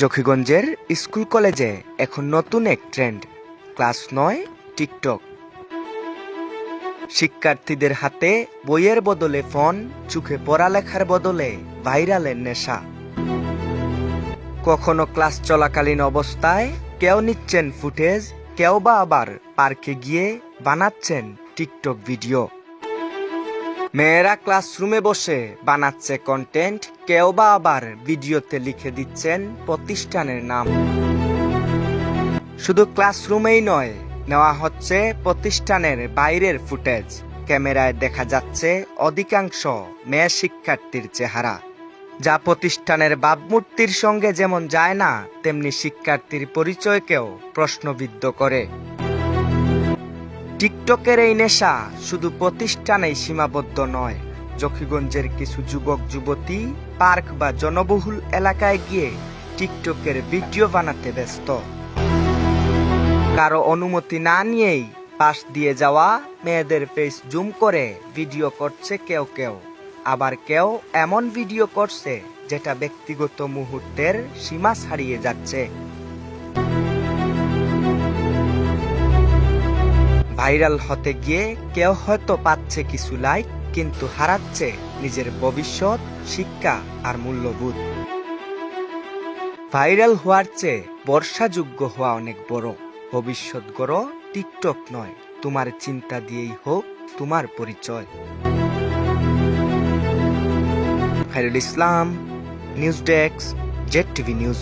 জকিগঞ্জের school কলেজে এখন নতুন এক ট্রেন্ড, ক্লাস নয়, টিকটক। শিক্ষার্থীদের হাতে বইয়ের বদলে ফোন, চোখে পড়ালেখার বদলে ভাইরালের নেশা। কখনো ক্লাস চলাকালীন অবস্থায় কেউ নিচ্ছেন ফুটেজ, কেউ বা আবার পার্কে গিয়ে বানাচ্ছেন টিকটক ভিডিও। মেয়েরা ক্লাসরুমে বসে বানাচ্ছে কন্টেন্ট কেউ বা আবার ভিডিওতে লিখে দিচ্ছেন প্রতিষ্ঠানের নাম। শুধু ক্লাসরুমেই নয়, নেওয়া হচ্ছে প্রতিষ্ঠানের বাইরের ফুটেজ। ক্যামেরায় দেখা যাচ্ছে অধিকাংশ মেয়ে শিক্ষার্থীর চেহারা। যা প্রতিষ্ঠানের ভাবমূর্তির সঙ্গে যেমন যায় না, তেমনি শিক্ষার্থীর পরিচয়কেও প্রশ্নবিদ্ধ করে। টিকটকের এই নেশা শুধু প্রতিষ্ঠানেই সীমাবদ্ধ নয়। জকিগঞ্জের কিছু যুবক, যুবতী, পার্ক বা জনবহুল এলাকায় গিয়ে টিকটকের ভিডিও বানাতে ব্যস্ত। কারও অনুমতি না নিয়েই পাশ দিয়ে যাওয়া মেয়েদের ফেস জুম করে ভিডিও করছে কেউ কেউ। আবার কেউ এমন ভিডিও করছে যেটা ব্যক্তিগত মুহূর্তের সীমা ছাড়িয়ে যাচ্ছে। ভাইরাল হতে গিয়ে কেউ হয়তো পাচ্ছে কিছু লাইক কিন্তু হারাচ্ছে নিজের ভবিষ্যৎ, শিক্ষা আর মূল্যবোধ। ভাইরাল হওয়ার চেয়ে বর্ষাযোগ্য হওয়া অনেক বড়। ভবিষ্যৎ গড় টিকটক নয়, তোমার চিন্তা দিয়েই হোক তোমার পরিচয়। Khairul Islam, news desk, Z TV news.